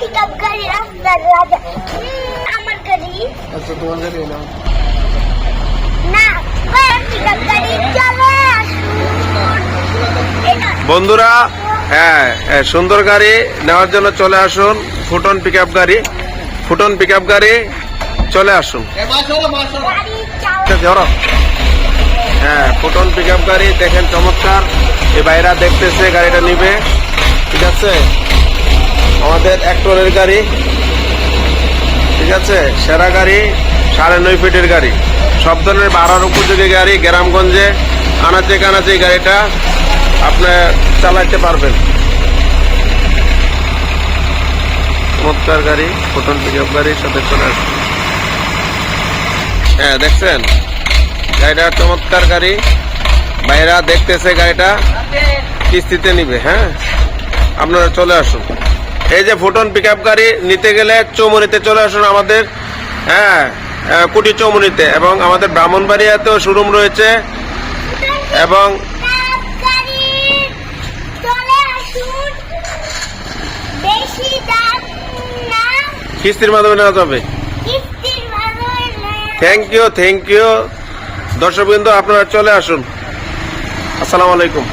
Pickup গাড়ি রাস্তার রাজা। আমার গাড়ি। আচ্ছা তোমার গাড়ি না বন্ধুরা হ্যাঁ, হ্যাঁ সুন্দর গাড়ি নেওয়ার জন্য চলে আসুন। ফুটন পিক গাড়ি। ফুটন পিক আপ গাড়ি চলে। আসুন হ্যাঁ ফুটন পিক আপ গাড়ি দেখেন চমৎকার। এই বাইরা দেখতেছে গাড়িটা নিবে। ঠিক আছে? আমাদের এক টনের গাড়ি। ঠিক আছে? সেরা গাড়ি, সাড়ে নয় ফিটের গাড়ি। সব ধরনের বাড়ার উপযোগী গাড়ি গ্রামগঞ্জে, আনাচে কানাচে গাড়িটা আপনি চালাইতে পারবেন। চমৎকার গাড়ি ফুটন পিক গাড়ির সাথে চলে আসবে। হ্যাঁ দেখছেন? গাড়িটা চমৎকার গাড়ি। বাইরা দেখতেছে গাড়িটা, কিস্তিতে নিবে হ্যাঁ? আপনারা চলে আসুন। এই যে ফুটন পিক গাড়ি নিতে গেলে চৌমনিতে চলে আসুন আমাদের হ্যাঁ কুটি চৌমনিতে এবং আমাদের ব্রাহ্মণবাড়িয়াতেও শোরুম রয়েছে এবং কিস্তির মাধ্যমে নেওয়া যাবে। থ্যাংক ইউ থ্যাংক ইউ দর্শকবৃন্দ, আপনারা চলে আসুন। আসসালামু আলাইকুম।